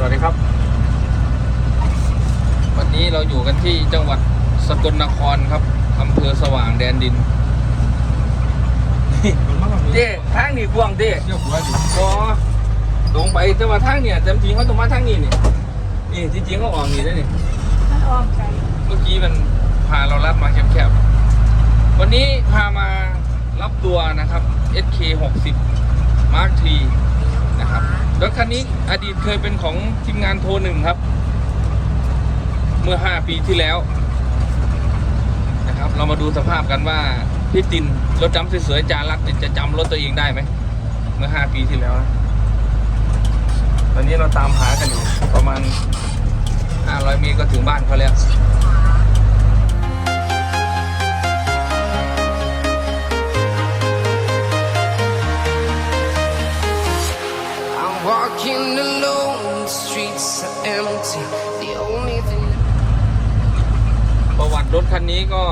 สวัสดีครับ วันนี้เราอยู่กันที่จังหวัดสกลนครครับอำเภอสว่างแดนดินเจ้ทางนี้กว้างเจ้เที่ยวหัวดิพอตรงไปแต่ว่าทางเนี่ยจริงๆเขาต้องมาทางนี้นี่นี่จริงๆเขาออกนี่ได้นี่มันออมใจเมื่อกี้มันพาเราลัดมาแคบๆวันนี้พามารับตัวนะครับ SK 60 Mark III นะครับ รถคันนี้อดีตเคยเป็นของทีมงานโทรหนึ่งครับ เมื่อ 5 ปีที่แล้วนะครับ เรามาดูสภาพกันว่าพี่ตินรถจำสวยๆจารักเนี่ยจะจำรถตัวเองได้ไหมเมื่อ 5 ปีที่แล้วนะตอนนี้เราตามหากันอยู่ประมาณ 500 เมตรก็ถึงบ้านเขาแล้ว ประวัติรถคันนี้ก็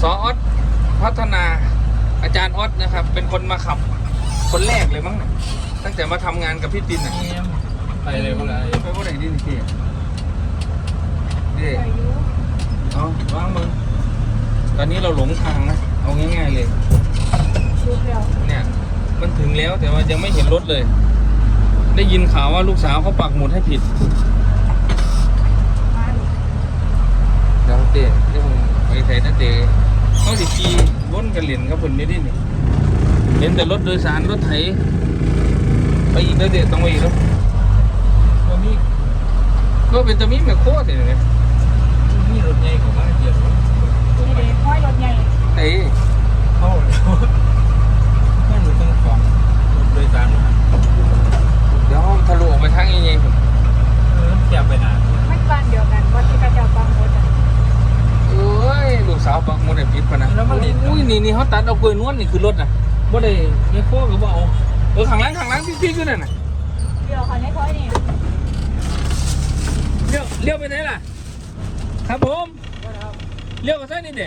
ซออสพัฒนาอาจารย์ออสนะครับ เป็นคนมาขับ คนแรกเลยมั้งเนี่ยตั้งแต่มาทำงานกับพี่ตินอะไปเลยเมื่อไหร่ไปว่าไหนดินี่พี่เด้อายุเอาวางมือตอนนี้เราหลงทางนะ เอาง่ายๆเลยชุดแล้วเนี่ย มันถึงแล้วแต่ว่ายังไม่เห็นรถเลย ได้ยินข่าวว่าลูกสาวเขาปักหมุดให้ผิดมาดิเดี๋ยวเตะเดี๋ยวผมไปไทยนะเตะเขาสิขี่วนกันเหรียญกับผลนี่ดินี่เห็นแต่รถโดยสารรถไถไปอีกแล้วเตะต้องไปอีกแล้วก็มีก็เป็นตะมีแม่โคตรเลยเนี่ยมีรถใหญ่ของบ้านเดียว นี่เด็กห้อยรถใหญ่ ไอ้ เข้าแม่หนูต้องของรถโดยสาร เดี๋ยวทะลุออกไปทางยังไงผม เออแคบไปนาน มันบ้านเดียวกันวัดที่กระเจ้าบางรถอะ เอ้ยลูกสาวปักหมุดให้ผิดปะนะอุ้ยนี่นี่เขาตัดเอา กล้วยนวลนี่คือรถนะบ่ได้แม่โคตรก็บ่เอาเออข้างหล่างข้างหล่างพี่ๆอยู่นั่นน่ะเดี๋ยวค่ะในท้อยนี่เลี้ยวเลี้ยวไปไหนล่ะ ครับผมเลี้ยวกับซอยนี่เด็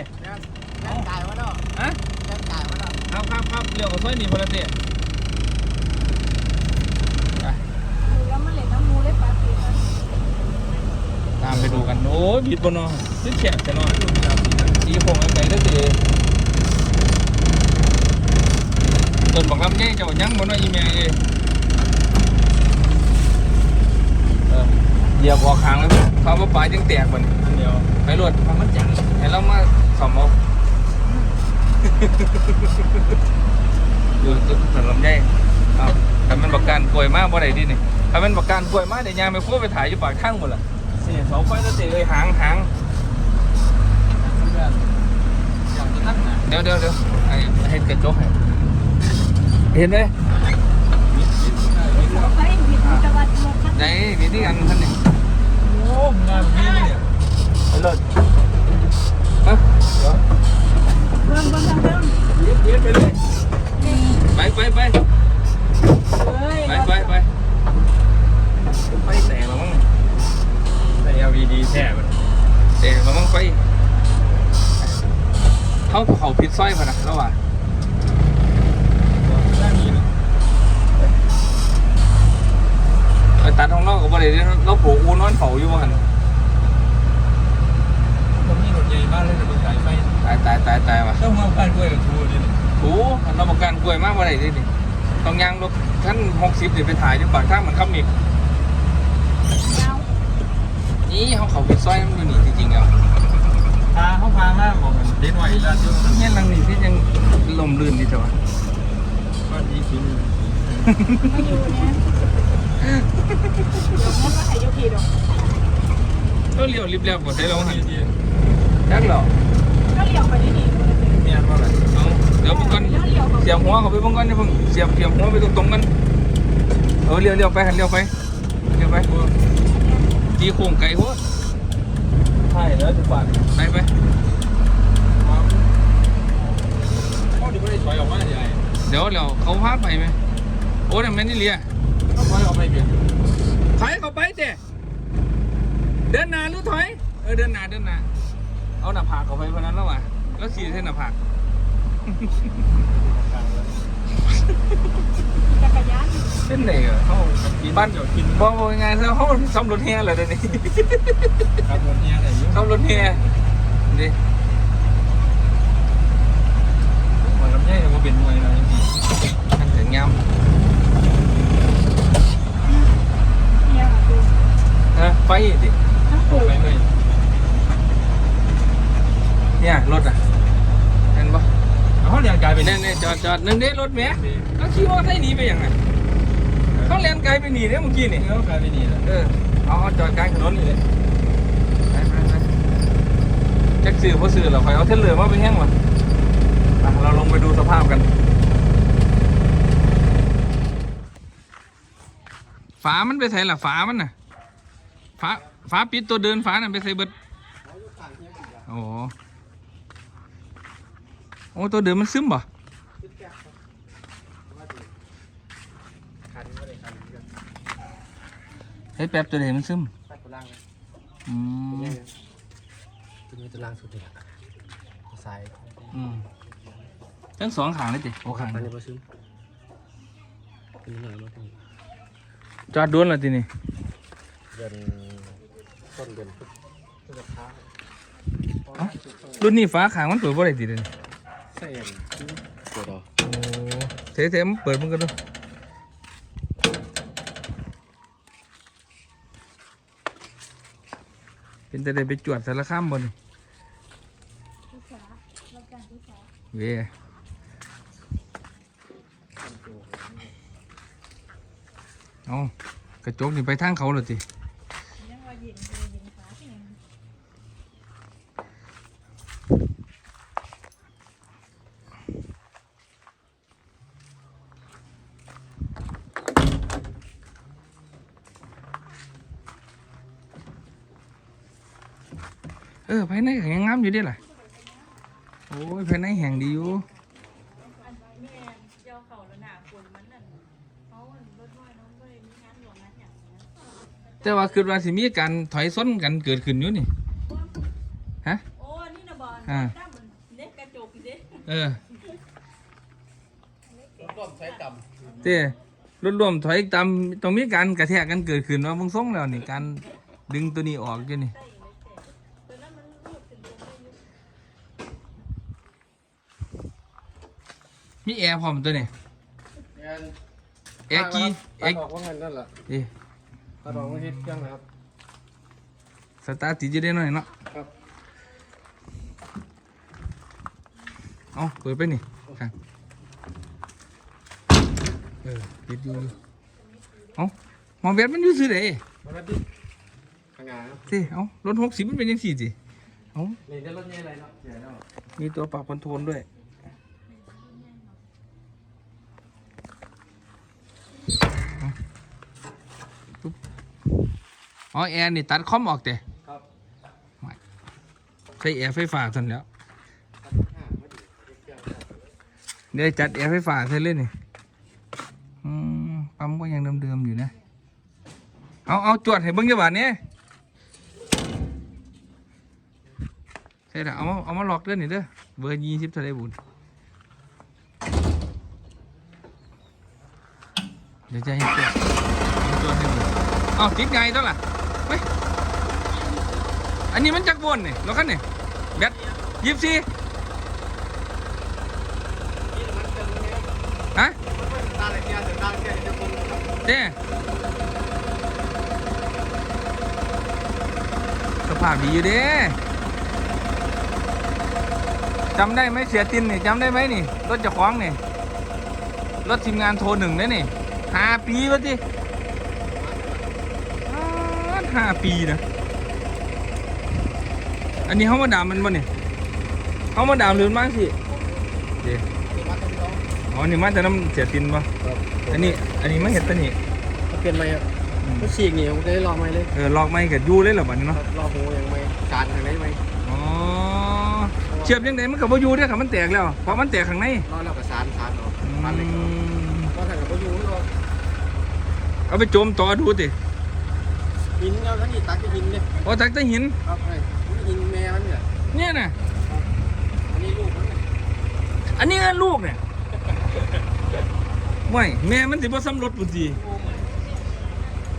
Đang cài quá đó, ฮะ đang cài quá đó. ครับครับครับเลี้ยวกับซอยนี่พอละเด็กน้ำมูเล็บปลาปีนะตามไปดูกัน โอ้ยบิดบนนอนซึ่งแฉะจะนอนสีผมไอ้ไก่ได้เตะต้ นบอกลำไยเจ้ายังบนว่าอีเมลเอยเออเหยียบออกหางแล้วเขาว่าปลายยังแตกมันอันเดียวไปรวดความมันจังให้เรามาสอมเอาอยู่จุดถนนลำไยเอาแต่มันประกันกล้วยมากบ่ได้ดินี่ถ้ามันประกันกล้วยมากเดี๋ยวยางไปคั่วไปถ่ายอยู่ปากทางหมดละนี่เสาไฟตะเตะเลยหางหางอย่างจะนั่งนะเดี๋ยวเดี๋ยวเดี๋ยวไอ้ให้กระจกให้ เห็นไหมเขาให้บิดจังหวัดรถนะไหนมีที่กันท่านนี่โอ้งานพี่เนี่ยไปเลยฮะเบิ่งเบิ่งทางเบิ่งเย็บเย็บไปเลยนี่ไปไปไปเฮ้ยไปไปไปไปแตกแล้วมั้งแต่ LED แท้มันแตกแล้วมั้งไปเขาเขาพิดสร้อยพะนะแล้วว่ะ ด้านนี้นะ ไปตัดของ เรากับบ่ได้เด้เราผูกอูนอนเฝ้าอยู่ว่าหั่นมันมีรถใหญ่มากเลยแต่รถสายไฟตายตายตายตายว่ะต้องมาการกล้วยกับทูนี่โอ้เราประกันกล้วยมากบ่ได้เดินี่ต้องย่างรถท่าน60สิไปถ่ายอยู่ปากทางมันคำอีกยาวนี่เขาเขาพิดสร้อยมันอยู่นี่จริงๆแล้วพาเขาพามากบอกมันเด็ดหน่อยด้านยุ่งเนี่ยหลังนี้ที่ยังลมลื่นดีจังวะบ้านนี้ชิ้น มาอยู่เนี่ยเดี๋ยวมันก็ให้ยุกีดอกก็เลี้ยวรีบเลี้ยวกดใช้เราหันที่ยักเหรอก็เลี้ยวไปที่นี่เนี่ยว่าอะไรเอาเดี๋ยวพวกกันเสียบหัวเขาไปพวกกันนี่เพิ่งเสียบเสียบหัวไปตรงตรงๆกันเออเลี้ยวเลี้ยวไปหันเลี้ยวไปเลี้ยวไปจีโค้งไกลโหดใช่แล้วทุกวันไปไปเขาดิไม่ได้ถอยออกมาใหญ่เดี๋ยวเดี๋ยวเขาพาไปไหมโอ้แต่แม่นี่เลีย เขาถอยออกไปเปลี่ยนถอยเขาไปเจ้เดินหน้าหรือถอย เออเดินหน้าเดินหน้าเอาหน้าผากเขาไปเพราะนั้นแล้วว่ะแล้วขี่เส้นหน้าผากกลางแล้วจักรยานเป็นไหนเหรอเขาบ้านเดี๋ยวกินบ่บ่ยังไงซะเขาซ่อมรถแห่เลยเดี๋ยวนี้ครับรถเนี้ยแต่ยุ่งซ่อมรถแห่ดิมันลำไยมันเป็นมวยนะจริงมันถึงยเนี่ยดูำ ฮะไฟดิทั้งๆปูไปเลยเนี่ยรถอะเห็นปะเขาเรียนกลายเป็นเนี่ยเนี่ยจอดจอดหนึ่งเด้รถแม่เขาขี่มอเตอร์ไซค์หนีไปยังไงเขาเลียนไกลไปหนีเนี่ยเมื่อกี้นี่เขากลายเป็นนี่แหละเออเอาเอาจอดกลางถนนนี่เลยไปไปไปจักสื่อพอสื่อเราคอยเอาเทเลอร์มาไปแห้งวะไปเราลงไปดูสภาพกัน ฝามันไปใส่ละฝามันน่ะ ฝาฝาปิดตัวเดินฝาน่ะไปใส่เบิดโอ้โหโอ้ตัวเดินมันซึมบ่เฮ้ยแป๊บตัวเดินมันซึมอืมตัวนี้ตัวล่างสุดเลยซ้ายอืมทั้งสองขางเลยจิโอ้ขางอันนี้มาซื้อเป็นยังไงมาถึงจอดดวนและทีนี่เดือนต้นเดือนพฤษภารุ่นนี้ฟ้าขางมันเปิดบ่ได้ติเดยวนี้ใช่ยังตัวดอโอ้เทเทมันเปิดมันก็ดูเป็นแต่ได้ไปจวดสารข้ามบนนี่ภาษาเราการภาษาเวยเอากระจกนี่ไปทางเขาเลยติ ยังว่าเย็นเลยเย็นขาที่ยังเออภายในก็ยังงามอยู่เด้ล่ะโอ้ยภายในแห่งดีอยู่ อันแม่เจ้าเขาแล้วหนาฝนมันนั่นเขารถน้อยน้องก็เลยมีงานหลวงงานอย่างนี้ แต่ว่าคือว่าสิมีการถอยซ้นกันเกิดขึ้นอยู่นี่ ฮะ โอ้นี่นะบอลอ่าด้ามเหมือนเล็กกระจกอีกเด้เออต้นใช้ต่เต้รถรวมถอยตามต้องมีการกระแทกกันเกิดขึ้นว่ามึงส่งแล้วนี่การดึงตัวนี้ออกอยู่นี่ตัวนั้นมันรูดถึงตรงนี้มีแอร์พร้อมตัวนี้ำงานแอร์กี้แอตัดร์ออกว่างั้นนั่นแหละเอ๊ะ ตัดออกว่าเฮ็ดยังนะครับ สตาร์ทติดจะได้หน่อยเนาะครับ เอาเปิดไปนี่ครับเออปิดอยู่เอาหมอแบตมันอยู่ซื่อเด้มาแล้วดิข้างหน้าครับสิเอารถหกสิบมันเป็นยังสี่สิเอานี่จะรถเนี่ยอะไรเนาะเดี๋ยวเนาะมีตัวปรับคอนโทรลด้วยเอาปุ๊บ อ๋อแอร์นี่ตัดคอมออกเตะครับใช้แอร์ไฟฟ้าทันแล้วตัดห้ามาดิเดี๋ยวเดี๋ยวจัดแอร์ไฟฟ้าใช่เลยนี่อืมปั๊มก็ยังเดิมๆอยู่นะ เอาเอาจวดให้เบิ้งจังหวะนี้ใช่ละเอามาเอามาล็อกเด้อนี่เด้อเบอร์ยี่สิบเท่าไรบุญเดี๋ยวจะให้จวดให้จวดให้บุญเอาติดไงตัวล่ะ เฮ้ยอันนี้มันจักวนนี่รถคันนี่แบตยี่สิบสี่ฮะเด้สภาพดีอยู่เด้จำได้ไหมเสียตินนี่จำได้ไหมนี่รถจะคล้องนี่รถทีมงานโทรหนึ่งได้นี่ห้าปีวะจิอ้าว ห้าปีนะ อันนี้เขามาดามมันบ่นี่เขามาดามหรือมันมากสิเด้อ๋อนี่มาแต่น้ำเสียตินปะครับอันนี้ อันนี้ไม่เห็นตัวนี้เปลี่ยนไหมครับก็ฉีกนี่ผมจะได้ลองไหมเลย เออลอกไม่กับยูเลยเหรอบัดนี้คเนาะรับรอหูยังไหมการทางไหนไหมอ๋อ เชียบยังไงมันกับว่ายูได้อค่ะมันแตกแล้ว เพราะมันแตกข้างในรอแล้วก็สารสารออกอืมันเลยมก็ทางกับพายุเราเอาไปโจมต่อดูติ หินเราทั้งหินตักหินเนี่ยโอ้ตักแตะหิน ครับไอ้หินแม่มันเนี่ยเนี่ยนะอันนี้ลูกมันเนี่ยอันนี้เงินลูกเนี่ยโไม่แม่มันสิบ่ซ้ำรถปุ่นสิ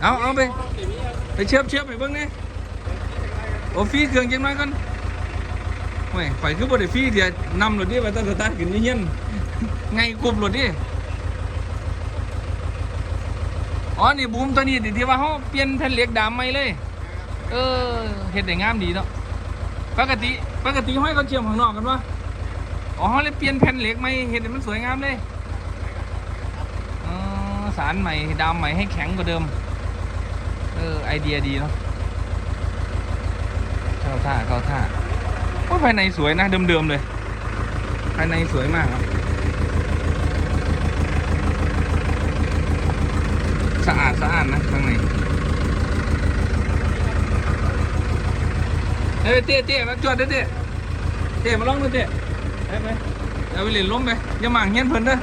เอาเอาไป ไปเชื่อมเชื่อมไปเบิ่งนี่โอ้ฟรีเครื่องจังน้อยก่อนไม่ข่อยคือบ่ได้ฟรีเดี๋ยวนำรถดิว่าต้องสตาร์ทขึ้นนี่เฮียนไงกลุ่มรถดิ อ๋อ นี่บูมตัวนี้ที่ว่าเฮาเปลี่ยนแผ่นเหล็กดามใหม่เลย เออเฮ็ดได้งามดีเนาะ ปกติ ปกติห้อยเขาเชื่อมข้างนอกกันวะอ๋อเขาเลยเปลี่ยนแผ่นเหล็กใหม่เฮ็ดให้มันสวยงามเลยเออสารใหม่ดามใหม่ให้แข็งกว่าเดิม เออ ไอเดียดีเนาะเข้าท่าเข้าท่าโอ้ภายในสวยนะเดิมๆเลย ภายในสวยมากครับ สะอาดสะอาดนะข้างในเฮ้ยเต้เต้มาจวดเด้อเต้เต้มาลองดูเต้ไปไปเอาไปเล่นล้มไปอย่าหมางเงี้ยนเพิ่นเด้อ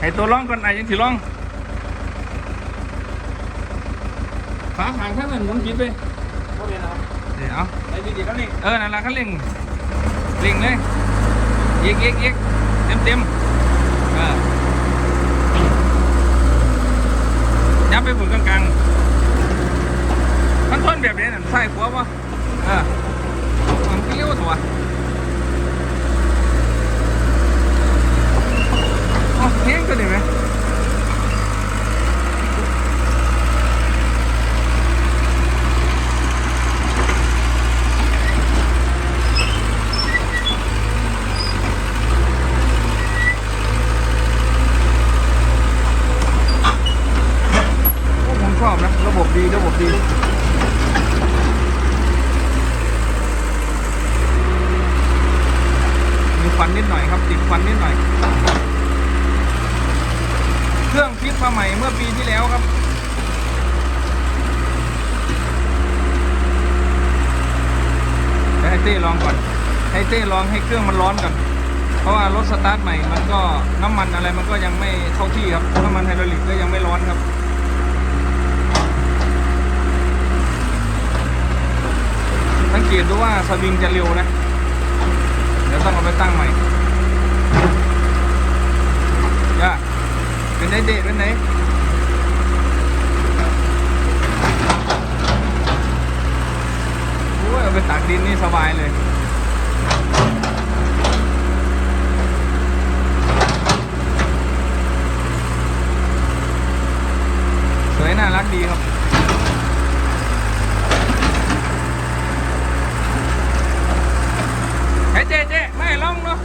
ให้ตัวร้องก่อนไอ้ยังสิร้องฝาขางข้างนั้นหมุนปิดไปเขาเรียนเอาเดี๋ยวเอาไอ้ดีๆแล้วนี่เออนั่นละคันเร่งเร่งเลยยิกยิกยิกเต็มเต็มเออ ยับไปบนกลางกลางๆมันทนแบบนี้น่ะใส่หัวป่ะเออมันเลี้ยวตัวอ๋อเฮ้ยก็ได้ไหม โอ้ผมชอบนะ ระบบ ดีดีมีควันนิดหน่อยครับ ติดควันนิดหน่อย เครื่องฟิตมาใหม่เมื่อปีที่แล้วครับให้เต้ลองก่อน ให้เต้ลองให้เครื่องมันร้อนก่อน เพราะว่ารถสตาร์ทใหม่มันก็น้ำมันอะไรมันก็ยังไม่เข้าที่ครับ น้ำมันไฮดรอลิกก็ยังไม่ร้อนครับ สังเกตดูว่าสวิงจะเร็วนะ เดี๋ยวต้องเอาไปตั้งใหม่ย่าเป็นไงเด็เป็นไหนโอ้ยเอาไปตักดินนี่สบายเลยสวยน่ารักดีครับ ฮ้ยเจ๊เจ๊ไม่ให้ลองเนาะ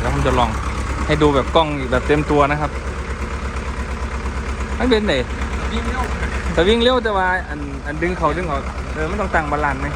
แล้วผมจะลองให้ดูแบบกล้องแบบเต็มตัวนะครับไม่เป็นไหนวิ่งเร็วแต่วิ่งเร็วแต่ว่าอันอันดึงเขาดึงออกเออมันต้องตั้งบาลานซ์ไหม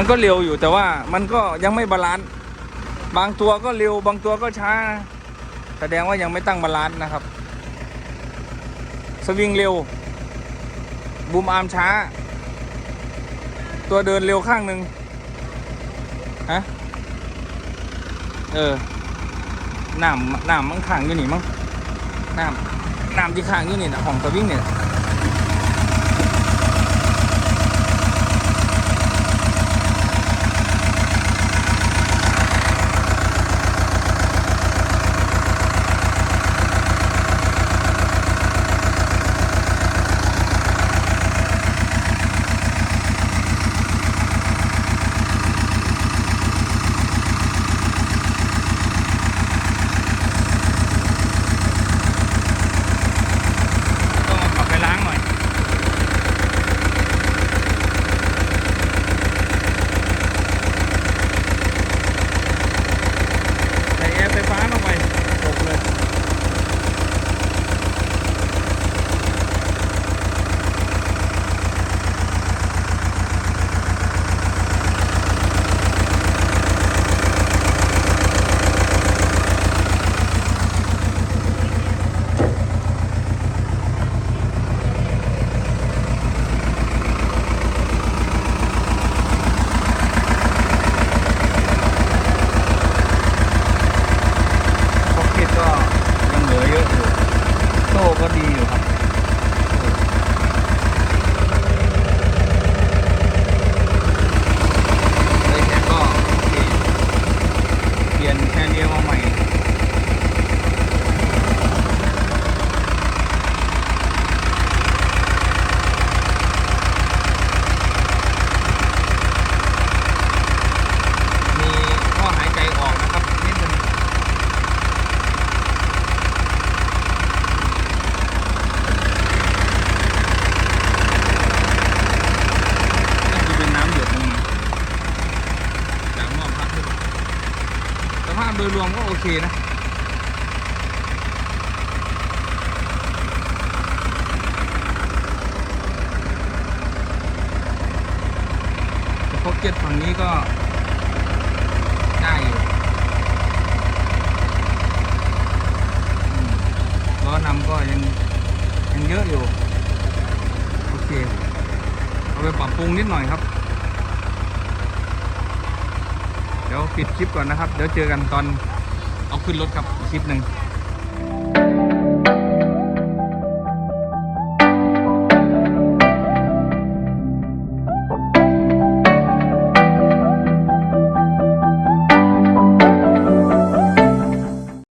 มันก็เร็วอยู่แต่ว่ามันก็ยังไม่บาลานซ์บางตัวก็เร็วบางตัวก็ช้า แสดงว่ายังไม่ตั้งบาลานซ์นะครับ สวิงเร็ว บูมอาร์มช้า ตัวเดินเร็วข้างหนึ่งฮะเออน้ำน้ำมันขังอยู่นี่มั้งน้ำน้ำที่ขังอยู่นี่นะของสวิงเนี่ย พ็อกเก็ตฝั่งนี้ก็ได้อยู่ล้อนำก็ยังยังเยอะอยู่ โอเค เอาไปปรับปรุงนิดหน่อยครับ เดี๋ยวปิดคลิปก่อนนะครับ เดี๋ยวเจอกันตอนเอาขึ้นรถครับคลิปหนึ่ง